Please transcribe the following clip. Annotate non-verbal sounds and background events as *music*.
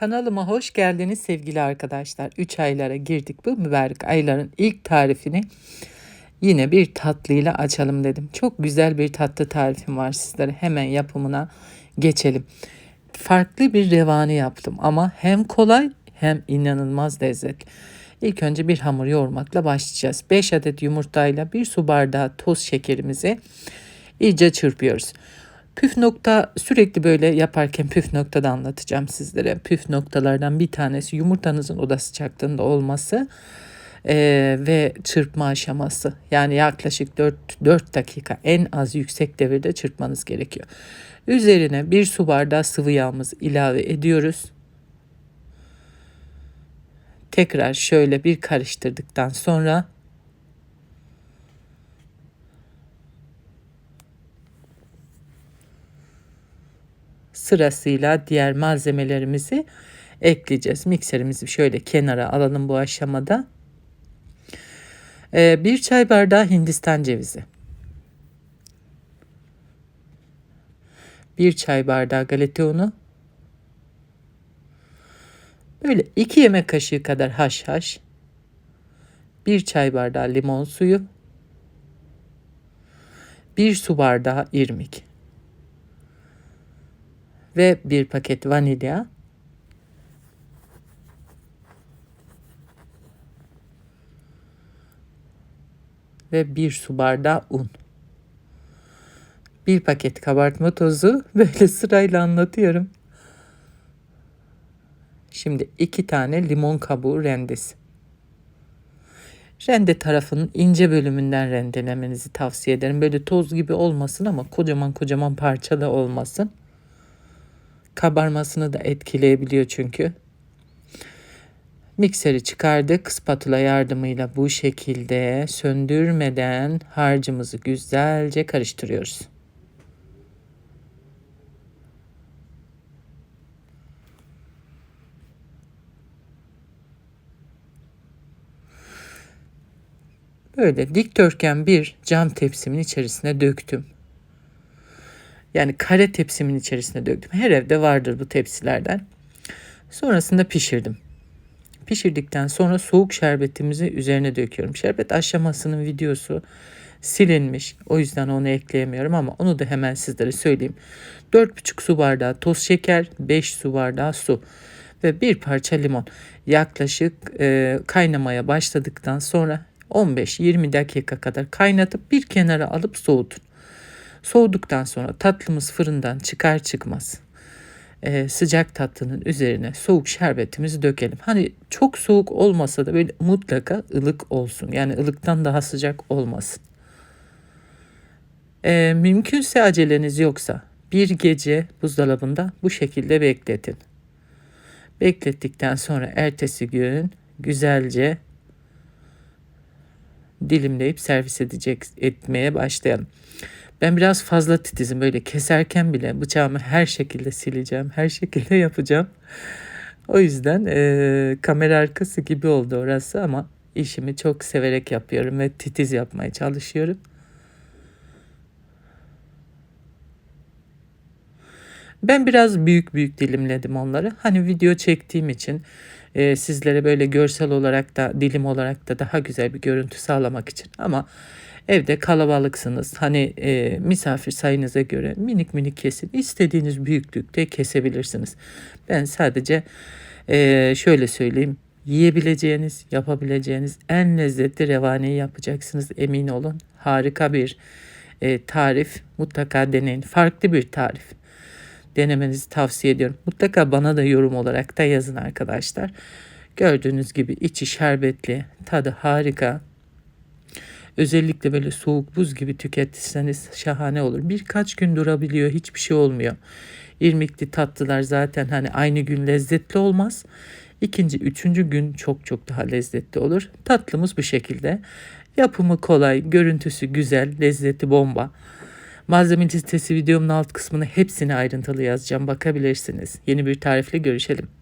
Kanalıma hoş geldiniz sevgili arkadaşlar. 3 aylara girdik. Bu mübarek ayların ilk tarifini yine bir tatlıyla açalım dedim. Çok güzel bir tatlı tarifim var sizlere. Hemen yapımına geçelim. Farklı bir revani yaptım ama hem kolay hem inanılmaz lezzetli. İlk önce bir hamur yoğurmakla başlayacağız. 5 adet yumurtayla 1 su bardağı toz şekerimizi iyice çırpıyoruz. Püf nokta sürekli böyle yaparken püf noktada anlatacağım sizlere. Püf noktalardan bir tanesi yumurtanızın oda sıcaklığında olması e, ve çırpma aşaması. Yani yaklaşık 4, 4 dakika en az yüksek devirde çırpmanız gerekiyor. Üzerine bir su bardağı sıvı yağımızı ilave ediyoruz. Tekrar şöyle bir karıştırdıktan sonra sırasıyla diğer malzemelerimizi ekleyeceğiz. Mikserimizi şöyle kenara alalım bu aşamada. Ee, bir çay bardağı Hindistan cevizi. Bir çay bardağı galeta unu. Böyle iki yemek kaşığı kadar haşhaş. Bir çay bardağı limon suyu. Bir su bardağı irmik ve bir paket vanilya. Ve bir su bardağı un. Bir paket kabartma tozu *laughs* böyle sırayla anlatıyorum. Şimdi iki tane limon kabuğu rendesi. Rende tarafının ince bölümünden rendelemenizi tavsiye ederim. Böyle toz gibi olmasın ama kocaman kocaman parça olmasın. Kabarmasını da etkileyebiliyor çünkü. Mikseri çıkardık. Spatula yardımıyla bu şekilde söndürmeden harcımızı güzelce karıştırıyoruz. Böyle dikdörtgen bir cam tepsimin içerisine döktüm. Yani kare tepsimin içerisine döktüm. Her evde vardır bu tepsilerden. Sonrasında pişirdim. Pişirdikten sonra soğuk şerbetimizi üzerine döküyorum. Şerbet aşamasının videosu silinmiş. O yüzden onu ekleyemiyorum ama onu da hemen sizlere söyleyeyim. 4,5 su bardağı toz şeker, 5 su bardağı su ve bir parça limon. Yaklaşık e, kaynamaya başladıktan sonra 15-20 dakika kadar kaynatıp bir kenara alıp soğutun. Soğuduktan sonra tatlımız fırından çıkar çıkmaz e, sıcak tatlının üzerine soğuk şerbetimizi dökelim. Hani çok soğuk olmasa da böyle mutlaka ılık olsun. Yani ılıktan daha sıcak olmasın. E, mümkünse aceleniz yoksa bir gece buzdolabında bu şekilde bekletin. Beklettikten sonra ertesi gün güzelce dilimleyip servis edecek etmeye başlayalım. Ben biraz fazla titizim böyle keserken bile bıçağımı her şekilde sileceğim, her şekilde *laughs* yapacağım. O yüzden e, kamera arkası gibi oldu orası ama işimi çok severek yapıyorum ve titiz yapmaya çalışıyorum. Ben biraz büyük büyük dilimledim onları. Hani video çektiğim için e, sizlere böyle görsel olarak da dilim olarak da daha güzel bir görüntü sağlamak için. Ama evde kalabalıksınız. Hani e, misafir sayınıza göre minik minik kesin. İstediğiniz büyüklükte kesebilirsiniz. Ben sadece e, şöyle söyleyeyim. Yiyebileceğiniz, yapabileceğiniz en lezzetli revaneyi yapacaksınız emin olun. Harika bir e, tarif. Mutlaka deneyin. Farklı bir tarif denemenizi tavsiye ediyorum. Mutlaka bana da yorum olarak da yazın arkadaşlar. Gördüğünüz gibi içi şerbetli, tadı harika. Özellikle böyle soğuk buz gibi tüketirseniz şahane olur. Birkaç gün durabiliyor, hiçbir şey olmuyor. İrmikli tatlılar zaten hani aynı gün lezzetli olmaz. İkinci, üçüncü gün çok çok daha lezzetli olur. Tatlımız bu şekilde. Yapımı kolay, görüntüsü güzel, lezzeti bomba. Malzeme listesi videomun alt kısmına hepsini ayrıntılı yazacağım. Bakabilirsiniz. Yeni bir tarifle görüşelim.